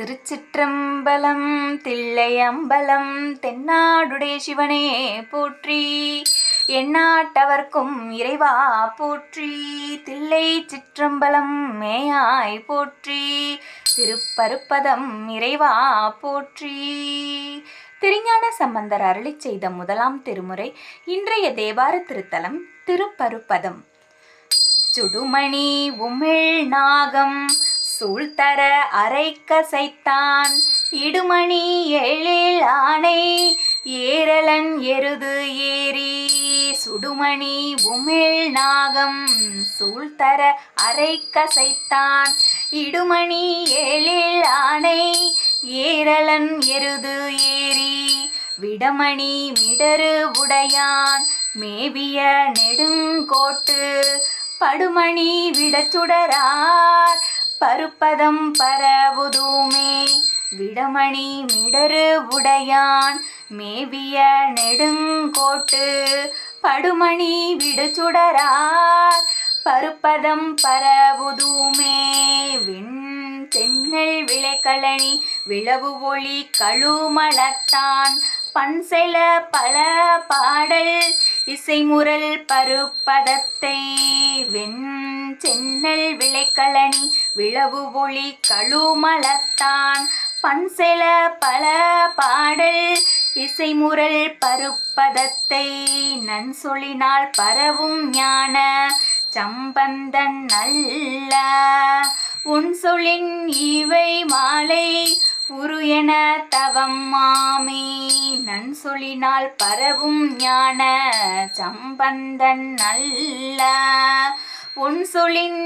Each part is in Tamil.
திருச்சிற்றம்பலம் தில்லையம்பலம் தென்னாடுடைய சிவனே போற்றி. எந்நாட்டவர்க்கும் இறைவா போற்றி. தில்லை சிற்றம்பலம் மேயாய் போற்றி. திருப்பருப்பதம் இறைவா போற்றி. திருஞான சம்பந்தர் அருளி செய்த முதலாம் திருமுறை இன்றைய தேவார திருத்தலம் திருப்பருப்பதம். சுடுமணி உமிழ் நாகம் சூழ்தர அரைக்கசைத்தான். இடுமணி எழில் ஆணை ஏரலன் எருது ஏறி. சுடுமணி உமிழ் நாகம் சூழ்தர அரைக்கசைத்தான். இடுமணி எழில் ஆணை ஏரலன் எருது ஏறி. விடமணி மிடரு உடையான் மேவிய நெடுங்கோட்டு. படுமணி விடச்சுடரார் பருப்பதம் பரவுதுமே. விடமணி மிடரு உடையான். மேவிய நெடுங்கோட்டு படுமணி விடுச்சுடரார் பருப்பதம் பரவுதுமே. விண் தென்னல் விளைக்கழனி விளவு ஒளி கழுமலத்தான் பன்செல பல பாடல் இசைமுரல் பருப்பதத்தை வெண் சென்னல் விளைக்கழனி விளவு ஒளி கழுமலத்தான் பன்செல பல பாடல் இசைமுரல் பருப்பதத்தை நன் சொல்லினால் பரவும் ஞான சம்பந்தன் நல்ல உன் சொல்லின் இவை மாலை உரு என தவம் மாமே. நன்சொலினால் பரவும் ஞான சம்பந்தன் நல்ல உன் சொல்லின்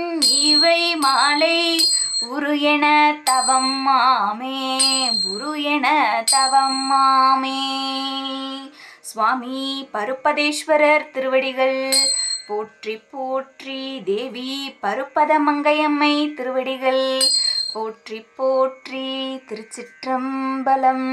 இவை மாலை உரு என தவம் மாமே குரு என தவம் மாமே. சுவாமி பருப்பதேஸ்வரர் திருவடிகள் போற்றி போற்றி தேவி பருப்பத மங்கையம்மை திருவடிகள் போற்றி போற்றி திருச்சிற்றம்பலம்.